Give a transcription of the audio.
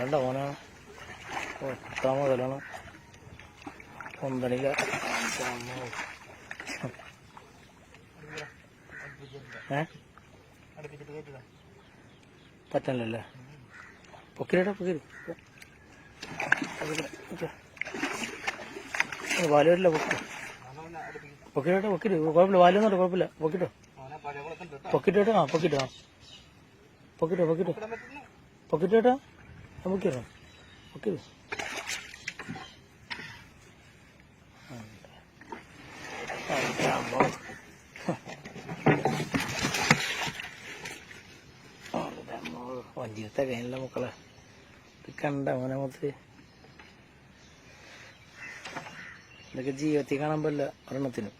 കണ്ട ഓനാണ് എത്ര മുതലാണ്. ഒന്നണിക ഏ? പറ്റണല്ലേ പൊക്കിരടാ പൊക്കിരി. വാലുവരില്ല പൊക്കി പൊക്കിരട്ടെ പൊക്കിരി. കുഴപ്പമില്ല വാലൊന്നുമില്ല കുഴപ്പമില്ല. പൊക്കിട്ടോ. പൊക്കിട്ടോ ആ പൊക്കിട്ടോ. പൊക്കിട്ടോ പൊക്കിട്ടോ. പൊക്കിട്ടേട്ടാ. പൊക്കിരോ ഓക്കെ വഞ്ചിയത്തെ കഴിഞ്ഞില്ല മക്കളെ ഇത് കണ്ട മോനെ മൊത്ത്. ഇതൊക്കെ ജീവിതത്തിൽ കാണാൻ പറ്റില്ല ഒരെണ്ണത്തിനും.